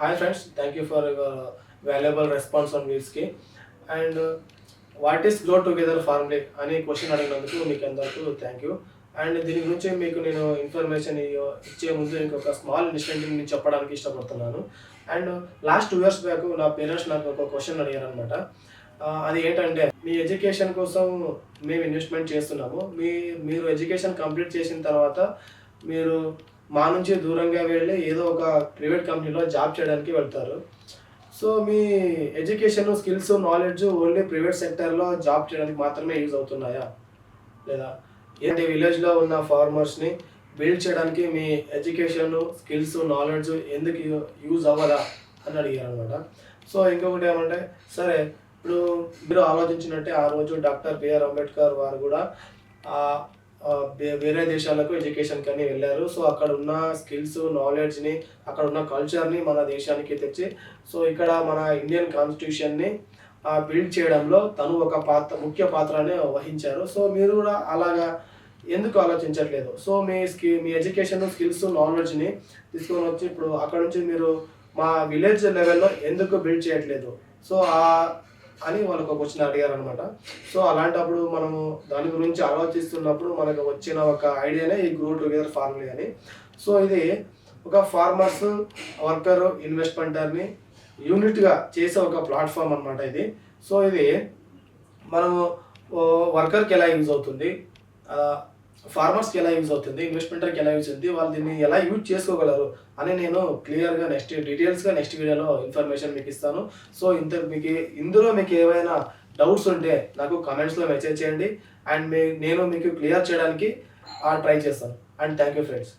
Hi friends thank you for your valuable response on వీల్స్కి and what is grow together formally అని question అడిగినందుకు మీకు అందరికీ thank you and దీని గురించి మీకు నేను ఇన్ఫర్మేషన్ ఇచ్చే ముందు ఇంకొక స్మాల్ ఇన్సిడెంట్ నేను చెప్పడానికి ఇష్టపడుతున్నాను. And last two years back నా పేరెంట్స్ నాకు ఒక క్వశ్చన్ అడిగారు అనమాట uh, అది ఏంటంటే మీ ఎడ్యుకేషన్ కోసం మేము ఇన్వెస్ట్మెంట్ చేస్తున్నాము. మీ మీరు ఎడ్యుకేషన్ కంప్లీట్ చేసిన తర్వాత మీరు మా నుంచి దూరంగా వెళ్ళి ఏదో ఒక ప్రైవేట్ కంపెనీలో జాబ్ చేయడానికి వెళ్తారు. సో మీ education skills knowledge only private సెక్టర్లో జాబ్ చేయడానికి మాత్రమే యూజ్ అవుతున్నాయా? లేదా ఏంటి విలేజ్లో ఉన్న ఫార్మర్స్ని బిల్డ్ చేయడానికి మీ ఎడ్యుకేషన్ స్కిల్స్ నాలెడ్జ్ ఎందుకు యూజ్ అవ్వదా అని అడిగారు అనమాట సో ఇంకొకటి ఏమంటే సరే ఇప్పుడు మీరు ఆలోచించినట్టే ఆ రోజు డాక్టర్ బిఆర్ అంబేద్కర్ వారు కూడా వేరే దేశాలకు ఎడ్యుకేషన్ కానీ వెళ్ళారు. సో అక్కడ ఉన్న స్కిల్స్ నాలెడ్జ్ని అక్కడ ఉన్న కల్చర్ని మన దేశానికి తెచ్చి సో ఇక్కడ మన ఇండియన్ కాన్స్టిట్యూషన్ని బిల్డ్ చేయడంలో తను ఒక పాత్ర ముఖ్య పాత్రని వహించారు. సో మీరు కూడా అలాగా ఎందుకు ఆలోచించట్లేదు? సో మీ స్కి మీ ఎడ్యుకేషన్ స్కిల్స్ నాలెడ్జ్ని తీసుకొని వచ్చి ఇప్పుడు అక్కడ నుంచి మీరు మా విలేజ్ లెవెల్లో ఎందుకు బిల్డ్ చేయట్లేదు? సో ఆ అని వాళ్ళకు ఒక క్వశ్చన్ అడిగారు అనమాట సో అలాంటప్పుడు మనము దాని గురించి ఆలోచిస్తున్నప్పుడు మనకు వచ్చిన ఒక ఐడియానే ఈ గ్రో టుగెదర్ ఫార్మలీ అని. సో ఇది ఒక ఫార్మర్స్ వర్కర్ ఇన్వెస్ట్మెంటర్ని యూనిట్గా చేసే ఒక ప్లాట్ఫామ్ అనమాట ఇది. సో ఇది మనము వర్కర్కి ఎలా యూజ్ అవుతుంది? ఫార్మర్స్కి ఎలా యూజ్ అవుతుంది ఇన్వెస్ట్మెంటర్కి ఎలా యూజ్ అవుతుంది వాళ్ళు దీన్ని ఎలా యూజ్ చేసుకోగలరు అని నేను క్లియర్గా నెక్స్ట్ డీటెయిల్స్గా నెక్స్ట్ వీడియోలో ఇన్ఫర్మేషన్ మీకు ఇస్తాను. సో ఇంత మీకు ఇందులో మీకు ఏవైనా డౌట్స్ ఉంటే నాకు కమెంట్స్లో మెసేజ్ చేయండి. అండ్ మీ నేను మీకు క్లియర్ చేయడానికి ట్రై చేస్తాను. And thank you friends.